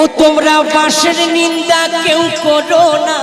ও তোমরা বাসের নিন্দা কেউ করো না।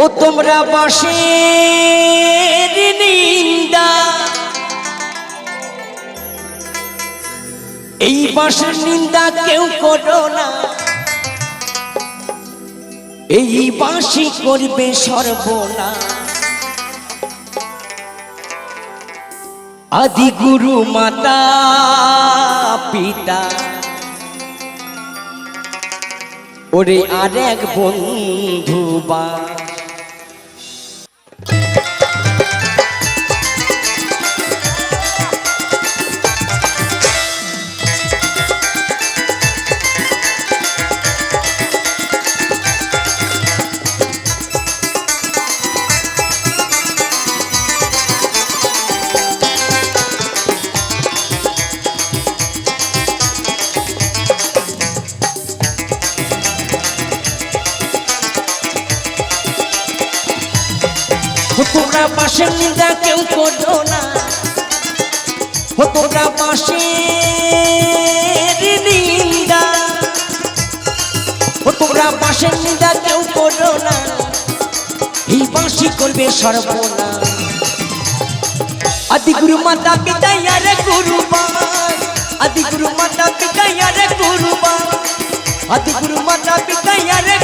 ও তোমরা বাসের নিন্দা। এই বাসের নিন্দা কেউ করো না। এই বাসি করবে সর্বনা আদি গুরু মাতা পিতা। ওরে আর এক বন্ধু বা। তোমরা বাসের নিন্দা কেউ করো না। ও তোমরা বাসের নিন্দা। ও তোমরা বাসের নিন্দা কেউ করো না। এই বাসি করবে সর্বনা আদি গুরু মাতা পিতা, ইয়ারে গুরু আদি গুরু মাতা পিতা, ইয়ারে গুরু আদি গুরু মাতা পিতা, ইয়ারে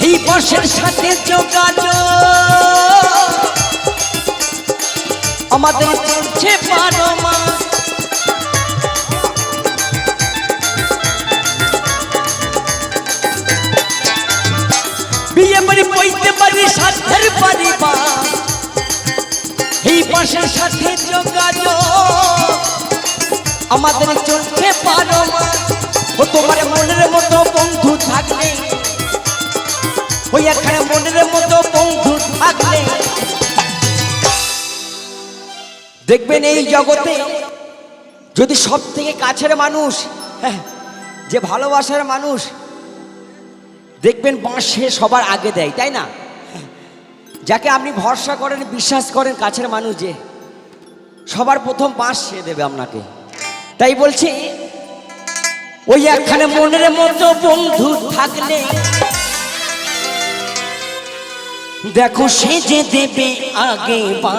এই আমাদের চলছে বারো মাস বিয়ে বাড়ি পইতে পারি সাথের পরিবার এই বর্ষের সাথে যোগাযোগ। আমাদের চলছে পারো মাস ওই এখানে মনের মতো বন্ধু থাকলে। দেখবেন এই জগতে যদি সব থেকে কাছের মানুষ হ্যাঁ, যে ভালোবাসার মানুষ দেখবেন বাঁশে সবার আগে দেয় তাই না? যাকে আপনি ভরসা করেন বিশ্বাস করেন কাছের মানুষ যে সবার প্রথম বাঁশ সে দেবে আপনাকে। তাই বলছি ওই একখানে মনের মতো বন্ধু থাকলে দেখো সে যে দেবে আগে বা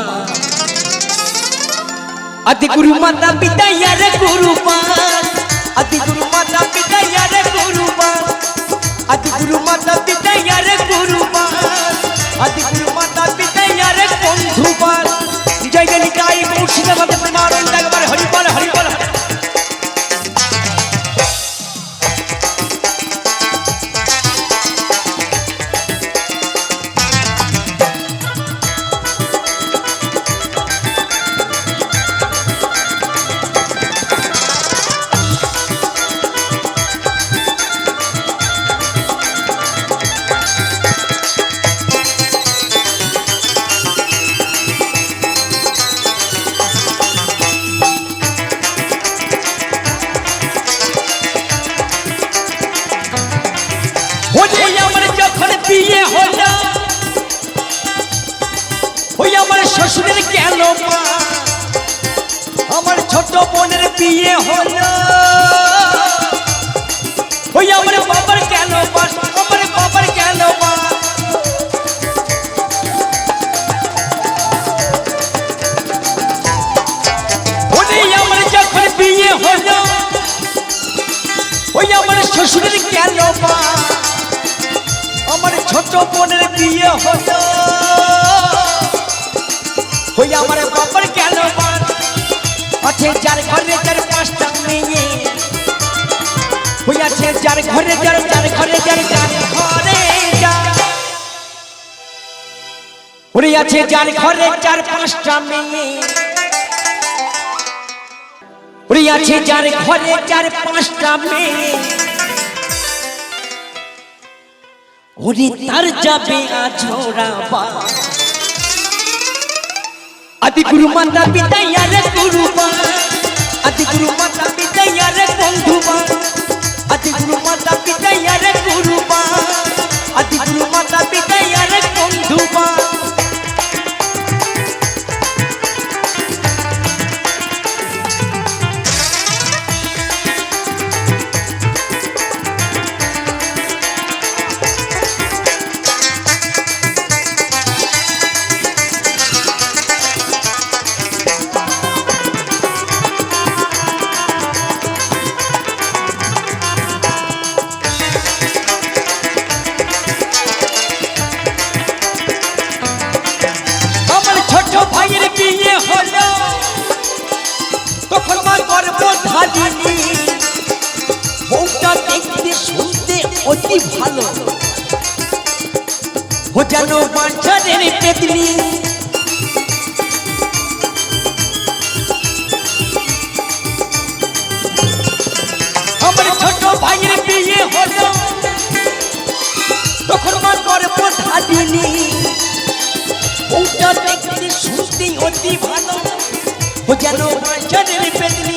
আদি গুরু মাতা পিতা ইয়ারে গুরু আদি আমার ছোট বোনের বিয়ে হলো ওই আমার বাবার কেন মা আমার বাবার কেন মা ওরে আমার যখন বিয়ে হলো ওই আমার শ্বশুরের কেন মা আমার ছোট ছোট বোনের বিয়ে হলো ওই আমার বাবার গেল আছে যার ঘরে যার পাঁচটা মেয়ে ওই আছে যার ঘরে যার যার ঘরে যার যার ঘরে ওরে আছে যার ঘরে চার পাঁচটা মেয়ে ওরে আছে যার ঘরে চার পাঁচটা মেয়ে ওরে তার যাবে আছোরা বা আদি গুরু মাতা পিতা ইয়ারে গুরু আদি গুরু মাতা পিতা অতি ভালো? ও যেন বাঞ্ছাদের পেতনি। আমার ছোট ভাইয়ের বিয়ে হলো। তখন মা গর্ব ধারিনি ওটা দেখতে শুনতে অতি ভালো। ও যেন বাঞ্ছাদের পেতনি।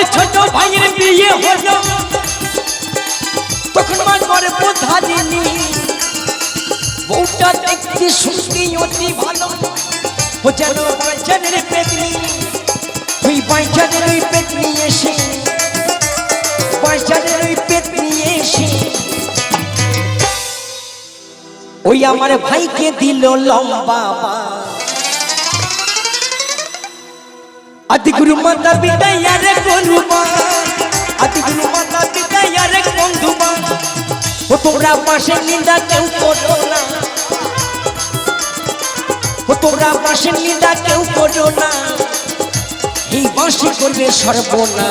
আমার ছোট ভাইয়ের বিয়ে হলো। তখন মা গর্ব ধারিনি বউটা দেখতে শুনতে অতি ভালো। ও যেন বাইচানের পেতনি বাইচানের ওই পেতনি এসে বাইচানের ওই পেতনি এসে। ওই আমার ভাইকে দিল লম্বা মাতা পিতা ইয়ারে গুরুমা আদি গুরু মাতা পিতা ইয়ারে বন্ধুমা ও তোমরা পাশে নিন্দা কেউ করো না। ও তোমরা পাশে নিন্দা কেউ করো না। এই বাঁশি করবে সর্বনা।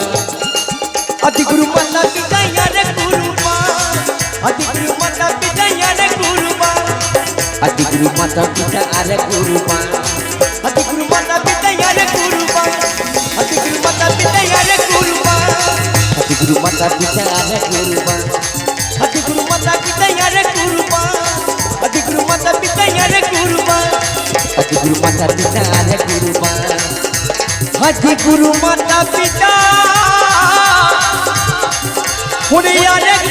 আদি গুরু মাতা পিতা ইয়ারে গুরুমা আদি গুরু মাতা পিতা ইয়ারে গুরুমা আদি গুরু মাতা পিতা আরে গুরুমা আদি গুরু মাতা আদি গুরু মাতা পিতা আরে গুরুমা আদি গুরু মাতা পিতা ইয়ারে গুরুমা আদি গুরু মাতা পিতা ইয়ারে গুরুমা আদি গুরু মাতা পিতা আরে গুরুমা আদি গুরু মাতা পিতা ওরে আরে